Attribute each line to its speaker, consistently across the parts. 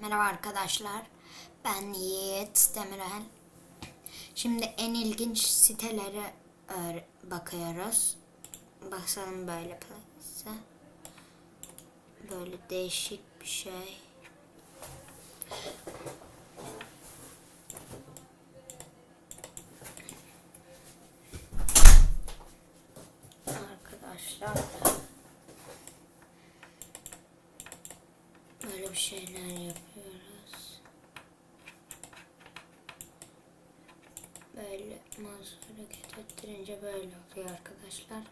Speaker 1: Merhaba arkadaşlar. Ben Yiğit Demirel. Şimdi en ilginç sitelere bakıyoruz. Bakalım böyle place. Böyle değişik bir şey. Arkadaşlar böyle bir şeyler yapıyoruz. Böyle mouse hareket ettirince böyle oluyor arkadaşlar.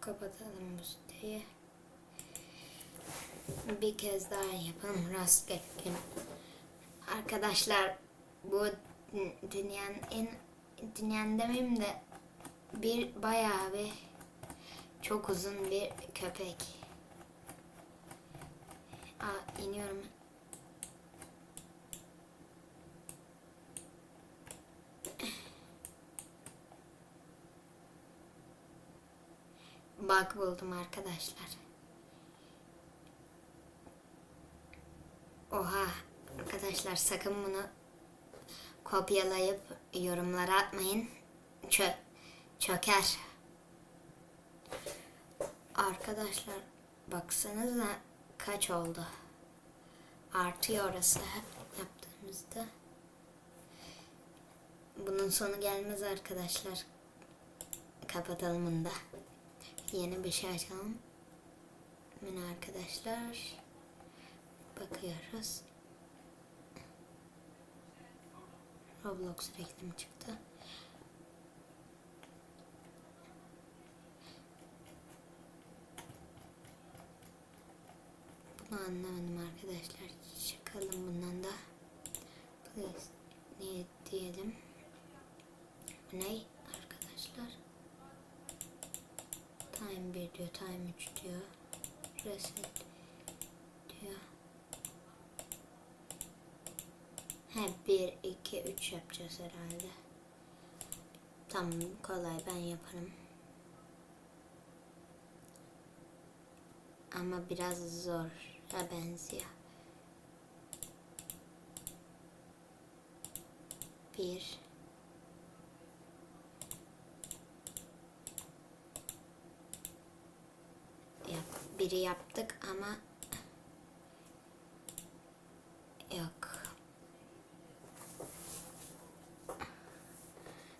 Speaker 1: Kapatalım bu siteyi. Bir kez daha yapalım rastgele. Arkadaşlar bu dü- dünyanın en dünyanın demeyeyim de bir bayağı bir çok uzun bir köpek. Aa iniyorum. Bug buldum arkadaşlar. Oha arkadaşlar sakın bunu kopyalayıp yorumlara atmayın. Çö çöker. Arkadaşlar baksanıza kaç oldu. Artıyor orası yaptığımızda. Bunun sonu gelmez arkadaşlar. Kapatalım bunu da. Yeni bir şey açalım. Yine arkadaşlar. Bakıyoruz. Roblox reklamı çıktı. Bunu anlamadım arkadaşlar. Çıkalım bundan da. Please ne diyelim. Bu ne arkadaşlar? Time 1 diyor, time 3 diyor. Reset diyor. He 1, 2, 3 yapacağız herhalde. Tamam kolay ben yaparım. Ama biraz zor benziyor. Bir. Biri yaptık ama yok.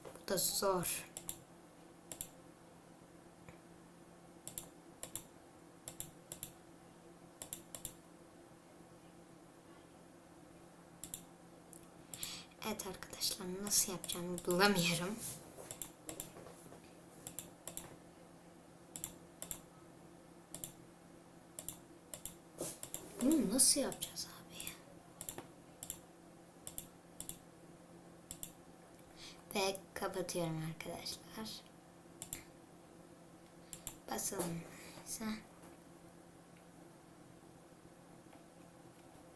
Speaker 1: Bu da zor. Evet arkadaşlar nasıl yapacağımı bulamıyorum. Bunu nasıl yapacağız abi? Ve kapatıyorum arkadaşlar. Basalım. Neyse.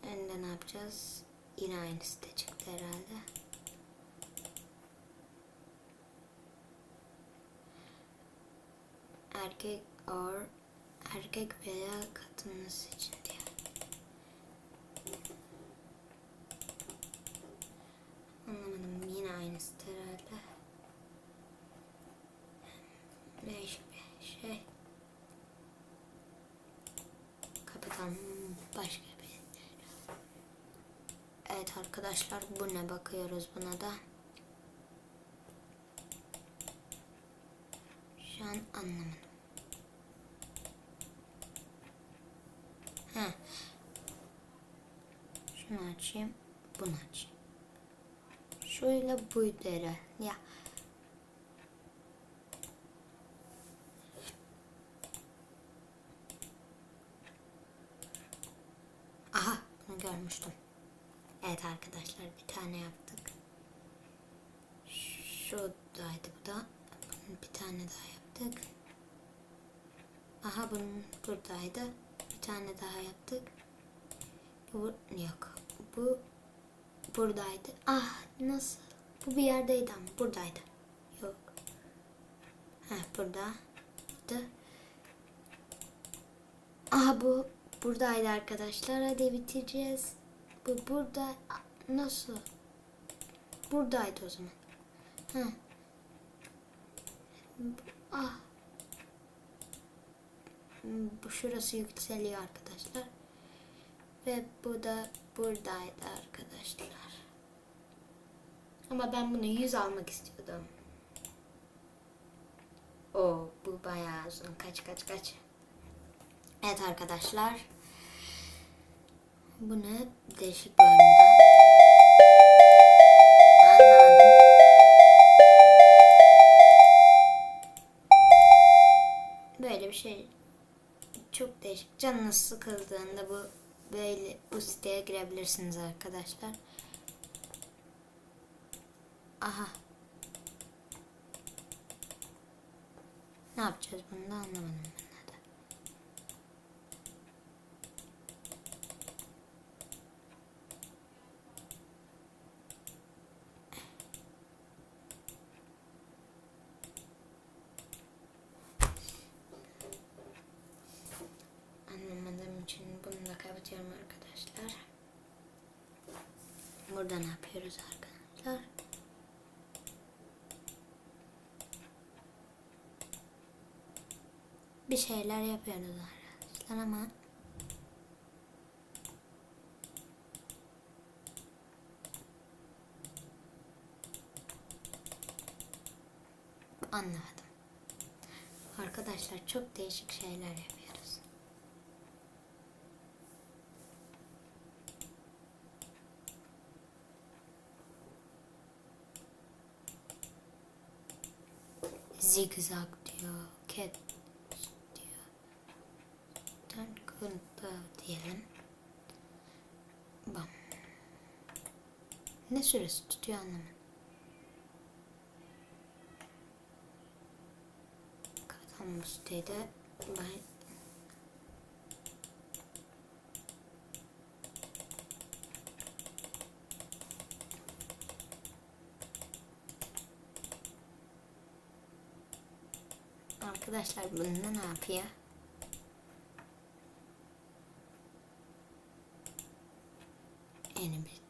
Speaker 1: Önde ne yapacağız? Yine aynı site çıktı herhalde. Erkek or erkek veya kadınız için diyor. Anlamadım. Yine aynı site herhalde. Değişik bir şey. Kapatalım. Başka bir Evet arkadaşlar bu ne bakıyoruz buna da. Şu an anlamadım. He. Şunu açayım. Bunu açayım. Şöyle buydu herhalde. Ya. Aha görmüştüm. Evet arkadaşlar bir tane yaptık. Şuradaydı bu da. Bir tane daha yaptık. Aha bunun buradaydı. Bir tane daha yaptık. Bu yok. Bu buradaydı. Ah nasıl? Bu bir yerdeydi ama buradaydı. Yok. Heh buradaydı. Aha bu buradaydı arkadaşlar. Hadi bitireceğiz. Bu burada nasıl? Buradaydı o zaman. Ha. Ah. Bu şurası yükseliyor arkadaşlar. Ve bu da buradaydı arkadaşlar. Ama ben bunu 100 almak istiyordum. O bu bayağı uzun. Kaç kaç kaç. Evet arkadaşlar. Bu ne? Değişik bir. Böyle bir şey. Çok değişik. Canınız sıkıldığında bu böyle bu siteye girebilirsiniz arkadaşlar. Aha. Ne yapacağız bunu da anlamadım ben de. Anlamadığım için bunu da kapatıyorum arkadaşlar. Burada ne yapıyoruz arkadaşlar? Bir şeyler yapıyoruz arkadaşlar ama anlamadım. Arkadaşlar çok değişik şeyler yapıyoruz. Zigzag diyor, cat diyor. Tankında diyelim. Bam. Ne süresi tutuyor anlamadım. Katam bu sitede ben Arkadaşlar bunda ne yapıyor? Yani bir...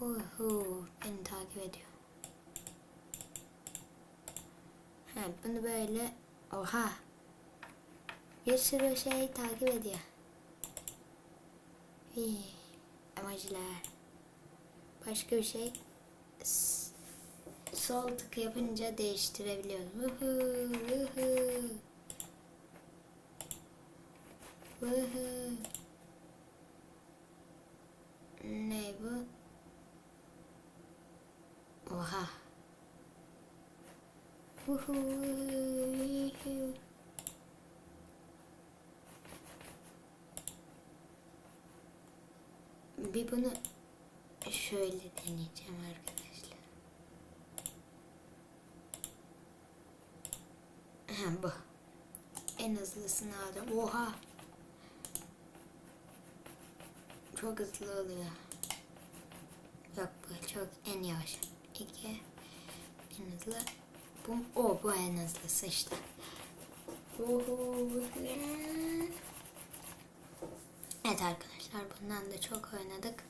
Speaker 1: Uhu, beni takip ediyor. Ha, bunu böyle... Oha! Bir sürü şey takip ediyor. Hii, emojiler. Başka bir şey... S- sol tık yapınca değiştirebiliyoruz. Woohoo, woohoo. Woohoo. Ne bu? Oha. Woohoo. Bir bunu şöyle deneyeceğim arkadaşlar. Ha, bu. En hızlısını aldım. Oha. Çok hızlı oluyor. Yok bu çok en yavaş. İki. En hızlı. Bu, o bu en hızlısı işte. Oho. Evet arkadaşlar bundan da çok oynadık.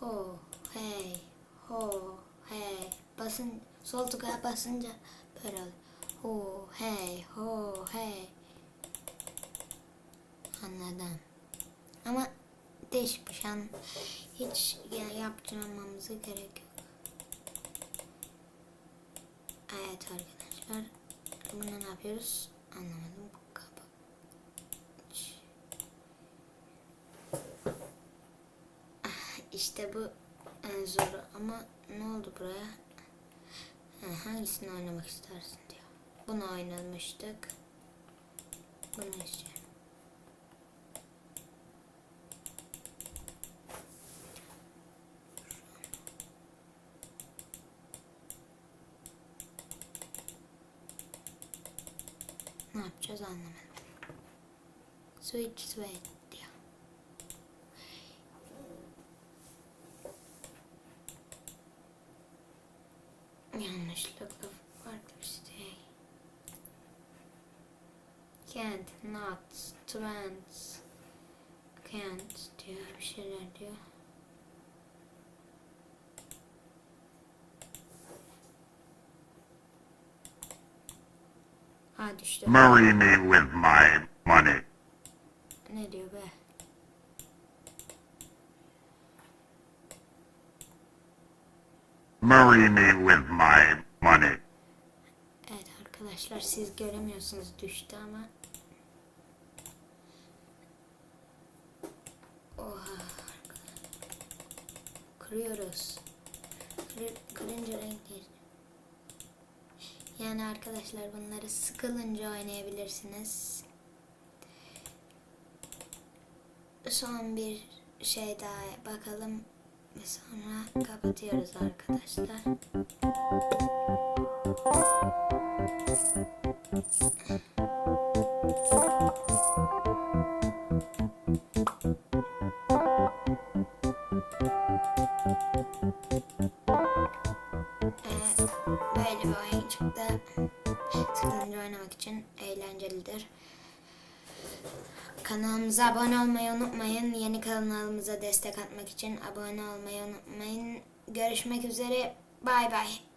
Speaker 1: Ho hey ho hey basın sol tıkaya basınca böyle oluyor. Ho hey ho hey anladım. Ama değişik bir şey. Hiç ya- yaptırmamamıza gerek yok. Evet arkadaşlar. Bunu ne yapıyoruz? Anlamadım. Ah, İşte bu en zoru ama ne oldu buraya? Ha, hangisini oynamak istersin. Bunu oynamıştık. Bunu istiyorum. Ne yapacağız anlamadım. Switch switch diyor. Yanlışlıkla farklı bir şey. Can't, not, trans, can't diyor bir şeyler diyor. Ha düştü.
Speaker 2: Marry me with my money.
Speaker 1: Ne diyor be?
Speaker 2: Marry me with my
Speaker 1: arkadaşlar siz göremiyorsunuz düştü ama. Oha. Kırıyoruz. Kır, kırınca renk değişti. Yani arkadaşlar bunları sıkılınca oynayabilirsiniz. Son bir şey daha bakalım. Sonra kapatıyoruz arkadaşlar. Ee, böyle bir oyun oynamak için eğlencelidir. Kanalımıza abone olmayı unutmayın. Yeni kanalımıza destek atmak için abone olmayı unutmayın. Görüşmek üzere. Bay bay.